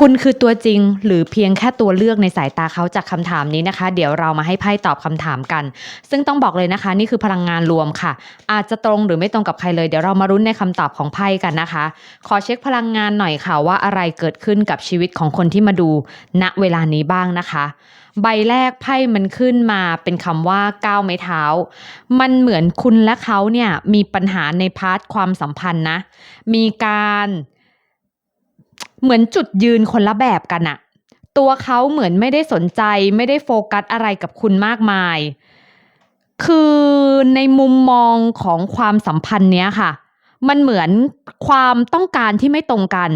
คุณคือตัวจริงหรือเพียงแค่ตัวเลือกในสายตาเขาจากคำถามนี้นะคะ เดี๋ยวเรามาให้ไพ่ตอบคำถามกัน ซึ่งต้องบอกเลยนะคะ นี่คือพลังงานรวมค่ะ อาจจะตรงหรือไม่ตรงกับใครเลยเดี๋ยวเรามารุ้นในคำตอบของไพ่กันนะคะ ขอเช็คพลังงานหน่อยค่ะว่าอะไรเกิดขึ้นกับชีวิตของคนที่มาดู ณเวลานี้บ้างนะคะ ใบแรกไพ่มันขึ้นมาเป็นคำว่าก้าวไม้เท้า มันเหมือนคุณและเขาเนี่ยมีปัญหาในพาร์ทความสัมพันธ์นะ มีการ เหมือนจุดยืนคนละแบบกันอะตัวเขาเหมือนไม่ได้สนใจไม่ได้โฟกัสอะไรกับคุณมากมาย คือในมุมมองของความสัมพันธ์เนี้ยค่ะ มันเหมือนความต้องการที่ไม่ตรงกัน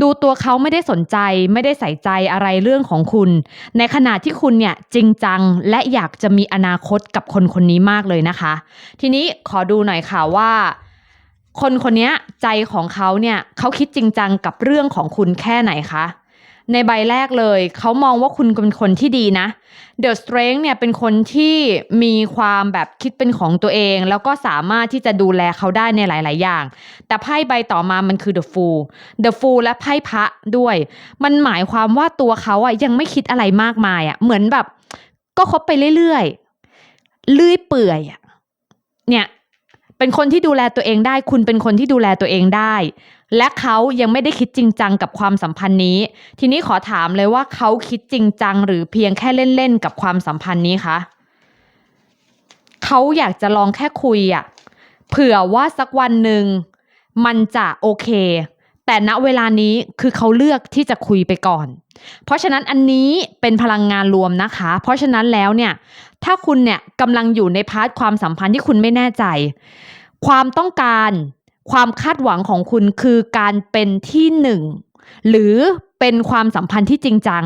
ดูตัวเขาไม่ได้สนใจ ไม่ได้ใส่ใจอะไรเรื่องของคุณ ในขณะที่คุณเนี่ยจริงจังและอยากจะมีอนาคตกับคนคนนี้มากเลยนะคะ ทีนี้ขอดูหน่อยค่ะว่า คนคนนี้ใจของเขาเนี่ยเขาคิดจริงจังกับเรื่องของคุณแค่ไหนคะในใบแรกเลย เขามองว่าคุณเป็นคนที่ดีนะ The Strength เนี่ยเป็นคนที่มีความแบบคิดเป็นของตัวเอง แล้วก็สามารถที่จะดูแลเขาได้ในหลาย ๆ อย่าง แต่ไพ่ใบต่อมามันคือ The Fool The Fool และไพ่พระด้วย มันหมายความว่าตัวเขาอะยังไม่คิดอะไรมากมายอะเหมือนแบบ ก็คบไปเรื่อย ๆ เลื่อยเปื่อยอะเนี่ย เป็นคนที่ดูแลตัวเองได้ คุณเป็นคนที่ดูแลตัวเองได้ และเขายังไม่ได้คิดจริงจังกับความสัมพันธ์นี้ ทีนี้ขอถามเลยว่าเขาคิดจริงจัง หรือเพียงแค่เล่นๆกับความสัมพันธ์นี้คะเขาอยากจะลองแค่คุยอะเผื่อว่าสักวันหนึ่งมันจะโอเค แต่ณเวลานี้คือเขาเลือกที่จะคุยไปก่อน เพราะฉะนั้นอันนี้เป็นพลังงานรวมนะคะ เพราะฉะนั้นแล้วเนี่ยถ้าคุณเนี่ยกำลังอยู่ในพาร์ทความสัมพันธ์ที่คุณไม่แน่ใจ ความต้องการความคาดหวังของคุณคือการเป็นที่หนึ่งหรือเป็นความสัมพันธ์ที่จริงจัง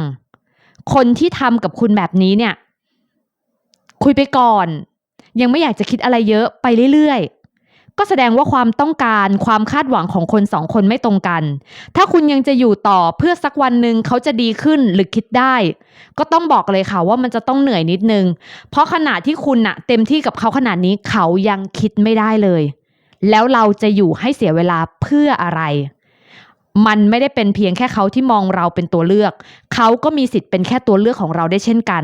คนที่ทำกับคุณแบบนี้เนี่ย คุยไปก่อน ยังไม่อยากจะคิดอะไรเยอะไปเรื่อยๆ ก็แสดงว่าความต้องการความคาดหวังของคนสองคนไม่ตรงกัน ถ้าคุณยังจะอยู่ต่อเพื่อสักวันหนึ่งเขาจะดีขึ้นหรือคิดได้ ก็ต้องบอกเลยค่ะว่ามันจะต้องเหนื่อยนิดนึง เพราะขณะที่คุณน่ะเต็มที่กับเขาขนาดนี้เขายังคิดไม่ได้เลย แล้วเราจะอยู่ให้เสียเวลาเพื่ออะไร มันไม่ได้เป็นเพียงแค่เขาที่มองเราเป็นตัวเลือก เขาก็มีสิทธิ์เป็นแค่ตัวเลือกของเราได้เช่นกัน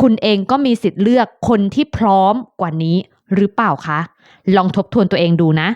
คุณเองก็มีสิทธิ์เลือกคนที่พร้อมกว่านี้ หรือเปล่าคะ ลองทบทวนตัวเองดูนะ